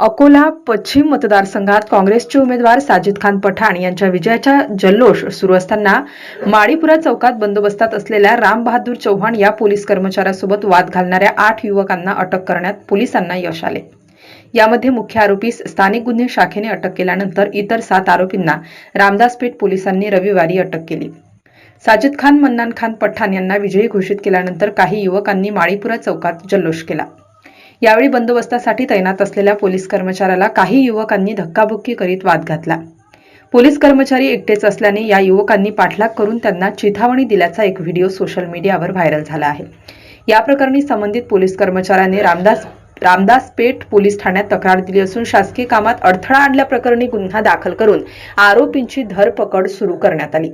अकोला पश्चिम मतदारसंघात काँग्रेसचे उमेदवार साजिद खान पठाण यांच्या विजयाचा जल्लोष सुरू असताना माळीपुरा चौकात बंदोबस्तात असलेल्या रामबहादूर चव्हाण या पोलीस कर्मचाऱ्यासोबत वाद घालणाऱ्या आठ युवकांना अटक करण्यात पोलिसांना यश आले. यामध्ये मुख्य आरोपीस स्थानिक गुन्हे शाखेने अटक केल्यानंतर इतर सात आरोपींना रामदासपेठ पोलिसांनी रविवारी अटक केली. साजिद खान मन्नान खान पठाण यांना विजयी घोषित केल्यानंतर काही युवकांनी माळीपुरा चौकात जल्लोष केला. यावेळी बंदोबस्तासाठी तैनात असलेल्या पोलीस कर्मचाऱ्याला काही युवकांनी धक्काबुक्की करीत वाद घातला. पोलीस कर्मचारी एकटेच असल्याने या युवकांनी पाठलाग करून त्यांना चिथावणी दिल्याचा एक व्हिडिओ सोशल मीडियावर व्हायरल झाला आहे. या प्रकरणी संबंधित पोलीस कर्मचाऱ्याने रामदास रामदास पेठ पोलीस ठाण्यात तक्रार दिली असून शासकीय कामात अडथळा आणल्याप्रकरणी गुन्हा दाखल करून आरोपींची धरपकड सुरू करण्यात आली.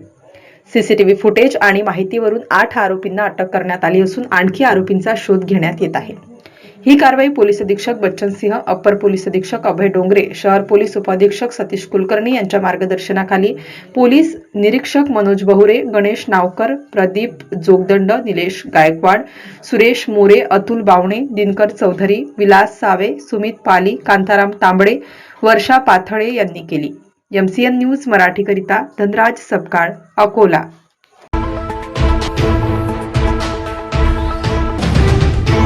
सीसीटीव्ही फुटेज आणि माहितीवरून आठ आरोपींना अटक करण्यात आली असून आणखी आरोपींचा शोध घेण्यात येत आहे. ही कारवाई पोलीस अधीक्षक बच्चन सिंह अप्पर पोलीस अधीक्षक अभय डोंगरे शहर पोलीस उपाधीक्षक सतीश कुलकर्णी यांच्या मार्गदर्शनाखाली पोलीस निरीक्षक मनोज बहुरे गणेश नावकर प्रदीप जोगदंड निलेश गायकवाड सुरेश मोरे अतुल बावणे दिनकर चौधरी विलास सावे सुमित पाली कांताराम तांबडे वर्षा पाथळे यांनी केली. एमसीएन न्यूज मराठीकरिता धनराज सपकाळ अकोला.